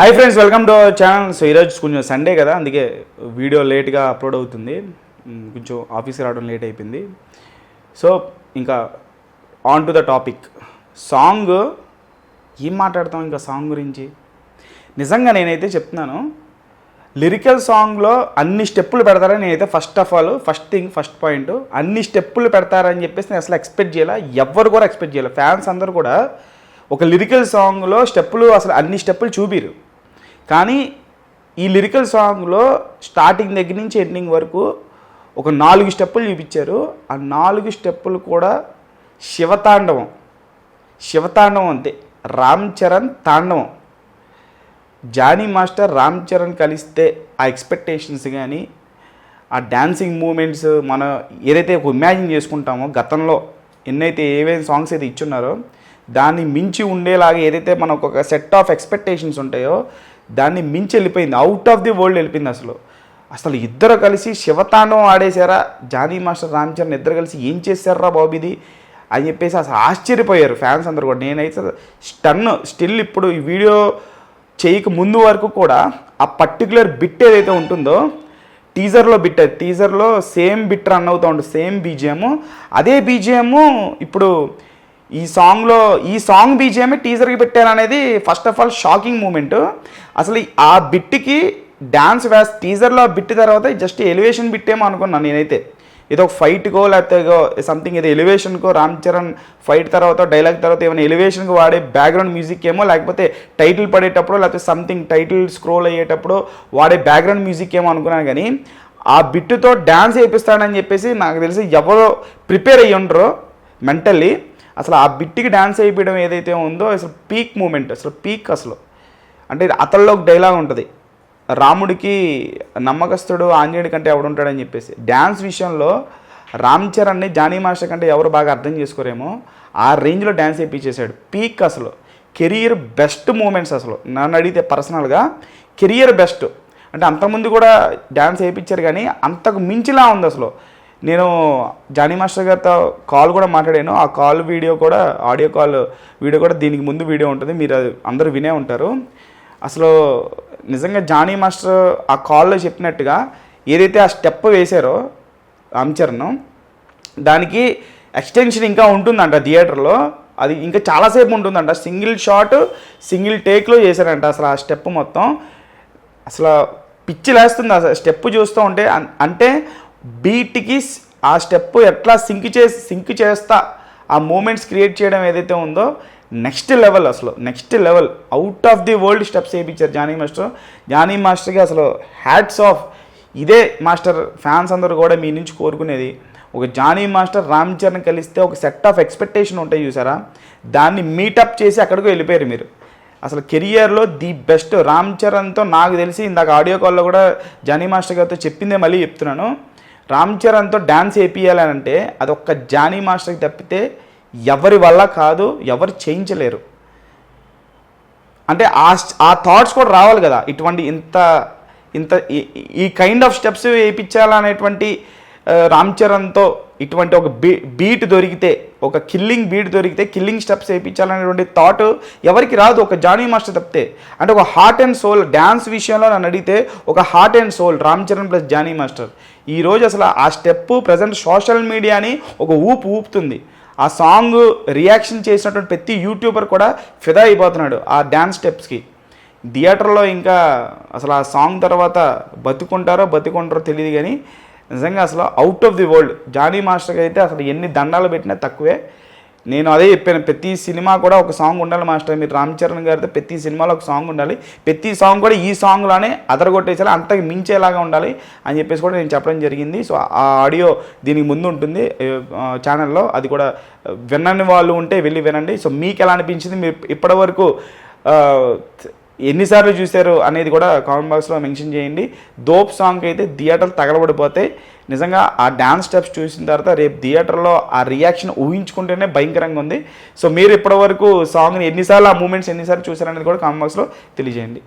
Hi friends welcome to our channel so ఈరోజు కొంచెం Sunday కదా అందుకే వీడియో లేట్గా అప్లోడ్ అవుతుంది. కొంచెం ఆఫీస్కి రావడం లేట్ అయిపోయింది. సో ఇంకా on to the topic song ఏం మాట్లాడతాం ఇంకా సాంగ్ గురించి? నిజంగా నేనైతే చెప్తున్నాను లిరికల్ సాంగ్లో అన్ని స్టెప్పులు పెడతారని నేనైతే first of all first thing first point అన్ని స్టెప్పులు పెడతారని చెప్పేసి నేను అసలు ఎక్స్పెక్ట్ చేయాలి? ఎవ్వరు కూడా ఎక్స్పెక్ట్ చేయాలి? ఫ్యాన్స్ అందరూ కూడా ఒక లిరికల్ సాంగ్లో స్టెప్పులు అసలు అన్ని స్టెప్పులు చూపిరు. కానీ ఈ లిరికల్ సాంగ్లో స్టార్టింగ్ దగ్గర నుంచి ఎండింగ్ వరకు ఒక నాలుగు స్టెప్పులు చూపించారు. ఆ నాలుగు స్టెప్పులు కూడా శివతాండవం. శివతాండవం అంతే. రామ్ చరణ్ తాండవం. జానీ మాస్టర్ రామ్ చరణ్ కలిస్తే ఆ ఎక్స్పెక్టేషన్స్ కానీ ఆ డ్యాన్సింగ్ మూమెంట్స్ మనం ఏదైతే ఒక ఇమాజిన్ చేసుకుంటామో గతంలో ఎన్నైతే ఏవైతే సాంగ్స్ అయితే ఇచ్చున్నారో దాన్ని మించి ఉండేలాగా ఏదైతే మనకు ఒక సెట్ ఆఫ్ ఎక్స్పెక్టేషన్స్ ఉంటాయో దాన్ని మించి వెళ్ళిపోయింది. అవుట్ ఆఫ్ ది వరల్డ్ వెళ్ళిపోయింది అసలు. అసలు ఇద్దరు కలిసి శివతాండం ఆడేశారా? జానీ మాస్టర్ రామ్ చరణ్ ఇద్దరు కలిసి ఏం చేశారా బాబీది అని చెప్పేసి అసలు ఆశ్చర్యపోయారు ఫ్యాన్స్ అందరు కూడా. నేనైతే స్టన్ స్టిల్ ఇప్పుడు ఈ వీడియో చేయక ముందు వరకు కూడా ఆ పర్టికులర్ బిట్ ఏదైతే ఉంటుందో టీజర్లో బిట్ టీజర్లో సేమ్ బిట్ రన్ అవుతూ ఉంటుంది సేమ్ బీజిఎం అదే బీజిఎం ఇప్పుడు ఈ సాంగ్లో ఈ సాంగ్ బీజిఎం టీజర్కి పెట్టారనేది first of all shocking moment అసలు ఆ బిట్కి డ్యాన్స్ వేస్ టీజర్లో ఆ బిట్ తర్వాత జస్ట్ ఎలివేషన్ బిట్టేమో అనుకున్నాను నేనైతే. ఏదో ఒక ఫైట్కో లేకపోతే సంథింగ్ ఏదో ఎలివేషన్కో రామ్ చరణ్ ఫైట్ తర్వాత డైలాగ్ తర్వాత ఏమైనా ఎలివేషన్కి వాడే బ్యాక్గ్రౌండ్ మ్యూజిక్ ఏమో లేకపోతే టైటిల్ పడేటప్పుడు లేకపోతే సంథింగ్ టైటిల్ స్క్రోల్ అయ్యేటప్పుడు వాడే బ్యాక్గ్రౌండ్ మ్యూజిక్ ఏమో అనుకున్నాను కానీ ఆ బిట్టుతో డ్యాన్స్ వేపిస్తాడని చెప్పేసి నాకు తెలిసి ఎవరో ప్రిపేర్ అయ్యి ఉండరు మెంటల్లీ అసలు ఆ బిట్టికి డ్యాన్స్ అయిపోయడం ఏదైతే ఉందో అసలు పీక్ మూమెంట్ అసలు పీక్ అసలు. అంటే అతల్లో ఒక డైలాగ్ ఉంటుంది. రాముడికి నమ్మకస్తుడు ఆంజనేయుడి కంటే ఎవడు ఉంటాడని చెప్పేసి. డ్యాన్స్ విషయంలో రామ్ చరణ్ని జానీ మాస్టర్ కంటే ఎవరు బాగా అర్థం చేసుకోరేమో ఆ రేంజ్లో డ్యాన్స్ వేయించేశాడు. పీక్ అసలు. కెరియర్ బెస్ట్ మూమెంట్స్ అసలు. నన్ను అడిగితే పర్సనల్గా కెరియర్ బెస్ట్. అంటే అంతకుముందు కూడా డ్యాన్స్ వేయించారు కానీ అంతకు మించిలా ఉంది అసలు. నేను జానీ మాస్టర్ గారితో కాల్ కూడా మాట్లాడాను. ఆ కాల్ వీడియో కూడా ఆడియో కాల్ వీడియో కూడా దీనికి ముందు వీడియో ఉంటుంది. మీరు అది అందరూ వినే ఉంటారు. అసలు నిజంగా జానీ మాస్టర్ ఆ కాల్లో చెప్పినట్టుగా ఏదైతే ఆ స్టెప్ వేశారో రామ్చరణ్ దానికి ఎక్స్టెన్షన్ ఇంకా ఉంటుందంట థియేటర్లో. అది ఇంకా చాలాసేపు ఉంటుందంట. సింగిల్ షాట్ సింగిల్ టేక్లో చేశారంట అసలు ఆ స్టెప్ మొత్తం. అసలు పిచ్చి లేస్తుంది అసలు స్టెప్ చూస్తూ ఉంటే. అంటే బీట్కి ఆ స్టెప్ ఎట్లా సింక్ చేసి సింక్ చేస్తా ఆ మూమెంట్స్ క్రియేట్ చేయడం ఏదైతే ఉందో నెక్స్ట్ లెవెల్ అసలు next level. Out of the world steps వేయించారు జానీ మాస్టర్. జానీ మాస్టర్కి అసలు హ్యాట్స్ ఆఫ్ ఇదే మాస్టర్ ఫ్యాన్స్ అందరూ కూడా మీ నుంచి కోరుకునేది. ఒక జానీ మాస్టర్ రామ్ చరణ్ కలిస్తే ఒక సెట్ ఆఫ్ ఎక్స్పెక్టేషన్ ఉంటాయి చూసారా? దాన్ని మీటప్ చేసి అక్కడికి వెళ్ళిపోయారు మీరు. అసలు కెరియర్లో ది బెస్ట్ రామ్ చరణ్తో నాకు తెలిసి ఇందాక ఆడియో కాల్లో కూడా జానీ మాస్టర్ గారితో చెప్పిందే మళ్ళీ చెప్తున్నాను. రామ్ చరణ్తో డ్యాన్స్ వేపియాలని అంటే అది ఒక్క జానీ మాస్టర్కి తప్పితే ఎవరి వల్ల కాదు ఎవరు చేయించలేరు. అంటే ఆ ఆ థాట్స్ కూడా రావాలి కదా ఇటువంటి ఇంత ఇంత ఈ- ఈ కైండ్ ఆఫ్ స్టెప్స్ వేయించాలనేటువంటి రామ్ చరణ్తో ఇటువంటి ఒక బీ బీట్ దొరికితే ఒక కిల్లింగ్ బీట్ దొరికితే కిల్లింగ్ స్టెప్స్ వేయించాలనేటువంటి థాట్ ఎవరికి రాదు ఒక జానీ మాస్టర్ తప్పితే. అంటే ఒక హార్ట్ అండ్ సోల్ డ్యాన్స్ విషయంలో నన్ను అడిగితే ఒక heart and soul Ram Charan plus Jani master. ఈ రోజు అసలు ఆ స్టెప్ ప్రజెంట్ సోషల్ మీడియాని ఒక ఊపు ఊపుతుంది. ఆ సాంగ్ రియాక్షన్ చేసినటువంటి ప్రతి యూట్యూబర్ కూడా ఫిదా అయిపోతున్నాడు ఆ డ్యాన్స్ స్టెప్స్కి థియేటర్లో ఇంకా అసలు ఆ సాంగ్ తర్వాత బతుకుంటారో బతుకుంటారో తెలియదు కానీ నిజంగా అసలు out of the world Jani మాస్టర్కి అయితే అసలు ఎన్ని దండాలు పెట్టినా తక్కువే. నేను అదే చెప్పాను ప్రతి సినిమా కూడా ఒక సాంగ్ ఉండాలి మాస్టర్. మీరు రామ్ చరణ్ గారితో ప్రతి సినిమాలో ఒక సాంగ్ ఉండాలి. ప్రతి సాంగ్ కూడా ఈ సాంగ్లోనే అదరగొట్టేసాలి అంతకు మించేలాగా ఉండాలి అని చెప్పేసి కూడా నేను చెప్పడం జరిగింది. సో ఆ ఆడియో దీనికి ముందు ఉంటుంది ఛానల్లో అది కూడా వినని వాళ్ళు ఉంటే వెళ్ళి వినండి. సో మీకు ఎలా అనిపించింది? మీరు ఇప్పటివరకు ఎన్నిసార్లు చూశారు అనేది కూడా కామెంట్ బాక్స్లో మెన్షన్ చేయండి. దోప్ సాంగ్ అయితే థియేటర్ తగలబడిపోతాయి నిజంగా ఆ డ్యాన్స్ స్టెప్స్ చూసిన తర్వాత రేపు థియేటర్లో ఆ రియాక్షన్ ఊహించుకుంటేనే భయంకరంగా ఉంది. సో మీరు ఇప్పటివరకు సాంగ్ని ఎన్నిసార్లు ఆ మూమెంట్స్ ఎన్నిసార్లు చూసారనేది కూడా కామెంట్ బాక్స్లో తెలియజేయండి.